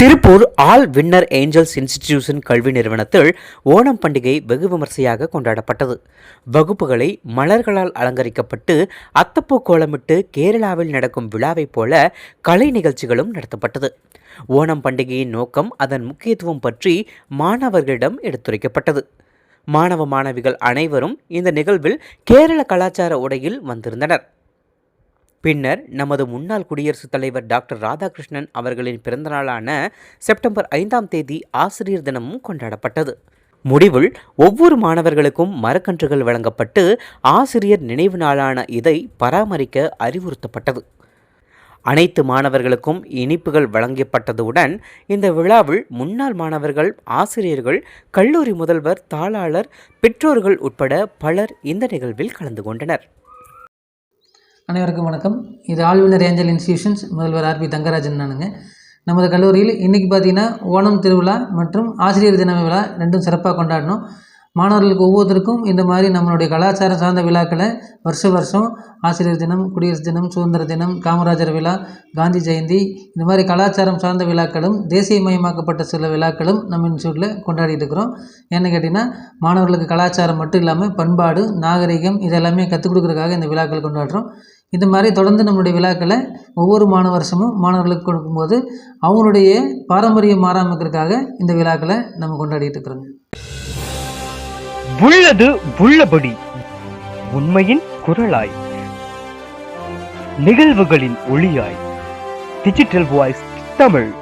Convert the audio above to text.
Tiruppur all winner angels institution கல்வி நிறுவனத்தில் ஓணம் பண்டிகை வெகு விமர்சையாக கொண்டாடப்பட்டது. வகுப்புகளை மலர்களால் அலங்கரிக்கப்பட்டு அத்தப்பூ கோலமிட்டு கேரளாவில் நடக்கும் விழாவைப் போல கலை நிகழ்ச்சிகளும் நடத்தப்பட்டது. ஓணம் பண்டிகையின் நோக்கம் அதன் முக்கியத்துவம் பற்றி மாணவர்களிடம் எடுத்துரைக்கப்பட்டது. மாணவ மாணவிகள் அனைவரும் இந்த நிகழ்வில் கேரள கலாச்சார உடையில் வந்திருந்தனர். பின்னர் நமது முன்னாள் குடியரசுத் தலைவர் டாக்டர் ராதாகிருஷ்ணன் அவர்களின் பிறந்தநாளான செப்டம்பர் ஐந்தாம் தேதி ஆசிரியர் தினமும் கொண்டாடப்பட்டது. முடிவில் ஒவ்வொரு மாணவர்களுக்கும் மரக்கன்றுகள் வழங்கப்பட்டு ஆசிரியர் நினைவு நாளான இதை பராமரிக்க அறிவுறுத்தப்பட்டது. அனைத்து மாணவர்களுக்கும் இனிப்புகள் வழங்கப்பட்டதுடன் இந்த விழாவில் முன்னாள் மாணவர்கள் ஆசிரியர்கள் கல்லூரி முதல்வர் தாளாளர் பெற்றோர்கள் உட்பட பலர் இந்த நிகழ்வில் கலந்து கொண்டனர். அனைவருக்கும் வணக்கம். இது ஆழ்வினர் ஏஞ்சல் இன்ஸ்டியூஷன்ஸ் முதல்வர் ஆர்பி தங்கராஜன் நானுங்க. நமது கல்லூரியில் இன்றைக்கி பார்த்தீங்கன்னா ஓணம் திருவிழா மற்றும் ஆசிரியர் தின விழா ரெண்டும் சிறப்பாக கொண்டாடணும். மாணவர்களுக்கு ஒவ்வொருத்தருக்கும் இந்த மாதிரி நம்மளுடைய கலாச்சாரம் சார்ந்த விழாக்களை வருஷ வருஷம் ஆசிரியர் தினம் குடியரசு தினம் சுதந்திர தினம் காமராஜர் விழா காந்தி ஜெயந்தி இந்த மாதிரி கலாச்சாரம் சார்ந்த விழாக்களும் தேசியமயமாக்கப்பட்ட சில விழாக்களும் நம்ம இன்ஸ்டியூட்டில் கொண்டாடிட்டு இருக்கிறோம். ஏன்னு கேட்டிங்கன்னா மாணவர்களுக்கு கலாச்சாரம் மட்டும் இல்லாமல் பண்பாடு நாகரிகம் இதெல்லாமே கற்றுக் கொடுக்குறதுக்காக இந்த விழாக்கள் கொண்டாடுறோம். இந்த மாதிரி தொடர்ந்து நம்மளுடைய விழாக்களை ஒவ்வொரு மாணவ வருஷமும் மாணவர்களுக்கு கொடுக்கும்போது அவங்களுடைய பாரம்பரியம் மாறாமல் இருக்கிறதுக்காக இந்த விழாக்களை நம்ம கொண்டாடிட்டு இருக்கிறோங்க. உள்ளது உள்ளபடி. உண்மையின் குரலாய். நிகழ்வுகளின் ஒளியாய். Digital voice Tamil.